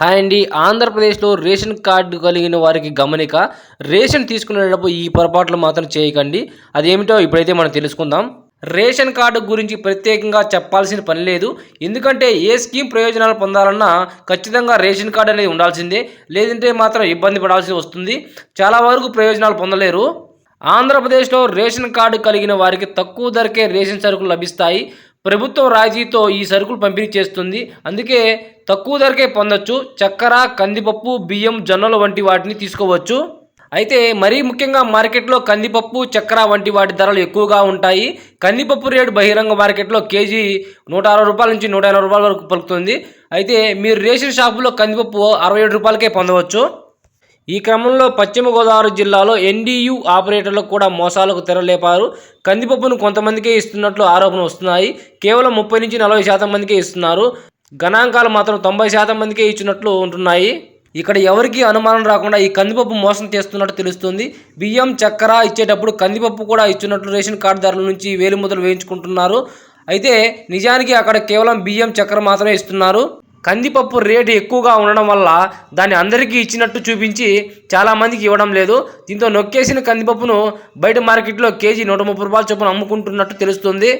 Hi అండి. ఆంధ్రప్రదేశ్లో ration card కలిగిన వారికి గమనిక రేషన్ తీసుకునేటప్పుడు ఈ పొరపాట్లు మాత్రం చేయకండి. అదేమిటో ఇప్పుడైతే మనం తెలుసుకుందాం. రేషన్ కార్డు గురించి ప్రత్యేకంగా చెప్పాల్సిన పని లేదు. ఎందుకంటే ఏ స్కీమ్ ప్రయోజనాలు పొందాలన్నా ఖచ్చితంగా రేషన్ కార్డు అనేది ఉండాల్సిందే. లేదంటే మాత్రం ఇబ్బంది పడాల్సి వస్తుంది. చాలా వరకు ప్రయోజనాలు పొందలేరు. ఆంధ్రప్రదేశ్లో రేషన్ కార్డు కలిగిన వారికి తక్కువ ధరకే రేషన్ సరుకులు లభిస్తాయి. ప్రభుత్వం రాజీతో ఈ సరుకులు పంపిణీ చేస్తుంది. అందుకే తక్కువ ధరకే పొందొచ్చు. చక్కెర కందిపప్పు బియ్యం జొన్నలు వంటి వాటిని తీసుకోవచ్చు. అయితే మరీ ముఖ్యంగా మార్కెట్లో కందిపప్పు చక్కెర వంటి వాటి ధరలు ఎక్కువగా ఉంటాయి. కందిపప్పు రేటు బహిరంగ మార్కెట్లో కేజీ నూట అరవై రూపాయల నుంచి నూట ఎనభై రూపాయల వరకు పలుకుతుంది. అయితే మీరు రేషన్ షాపులో కందిపప్పు అరవై ఏడు రూపాయలకే పొందవచ్చు. ఈ క్రమంలో పశ్చిమ గోదావరి జిల్లాలో ఎన్డీయూ ఆపరేటర్లకు కూడా మోసాలకు తెరలేపారు. కందిపప్పును కొంతమందికే ఇస్తున్నట్లు ఆరోపణలు వస్తున్నాయి. కేవలం ముప్పై నుంచి నలభై శాతం మందికే ఇస్తున్నారు. గణాంకాలు మాత్రం తొంభై శాతం మందికే ఇచ్చినట్లు ఉంటున్నాయి. ఇక్కడ ఎవరికి అనుమానం రాకుండా ఈ కందిపప్పు మోసం చేస్తున్నట్టు తెలుస్తుంది. బియ్యం చక్కెర ఇచ్చేటప్పుడు కందిపప్పు కూడా ఇచ్చినట్లు రేషన్ కార్డుదారుల నుంచి వేలిముద్రలు వేయించుకుంటున్నారు. అయితే నిజానికి అక్కడ కేవలం బియ్యం చక్కెర మాత్రమే ఇస్తున్నారు. కందిపప్పు రేటు ఎక్కువగా ఉండడం వల్ల దాన్ని అందరికీ ఇచ్చినట్టు చూపించి చాలామందికి ఇవ్వడం లేదు. దీంతో నొక్కేసిన కందిపప్పును బయట మార్కెట్లో కేజీ నూట ముప్పై రూపాయల చొప్పున అమ్ముకుంటున్నట్టు తెలుస్తుంది.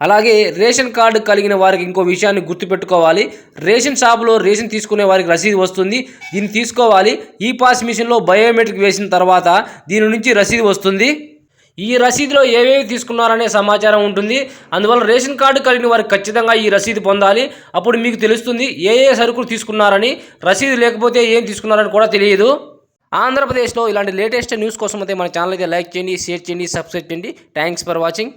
అలాగే రేషన్ కార్డు కలిగిన వారికి ఇంకో విషయాన్ని గుర్తుపెట్టుకోవాలి. రేషన్ షాపులో రేషన్ తీసుకునే వారికి రసీదు వస్తుంది. దీన్ని తీసుకోవాలి. ఈ పాస్ మిషన్లో బయోమెట్రిక్ వేసిన తర్వాత దీని నుంచి రసీదు వస్తుంది. ఈ రసీదులో ఏవేవి తీసుకున్నారనే సమాచారం ఉంటుంది. అందువల్ల రేషన్ కార్డు కలిగిన వారికి ఖచ్చితంగా ఈ రసీదు పొందాలి. అప్పుడు మీకు తెలుస్తుంది ఏ ఏ సరుకులు తీసుకున్నారని రసీదు లేకపోతే ఏం తీసుకున్నారని కూడా తెలియదు. ఆంధ్రప్రదేశ్లో ఇలాంటి లేటెస్ట్ న్యూస్ కోసం అయితే మన ఛానల్ అయితే లైక్ చేయండి షేర్ చేయండి సబ్స్క్రైబ్ చేయండి. Thanks for watching.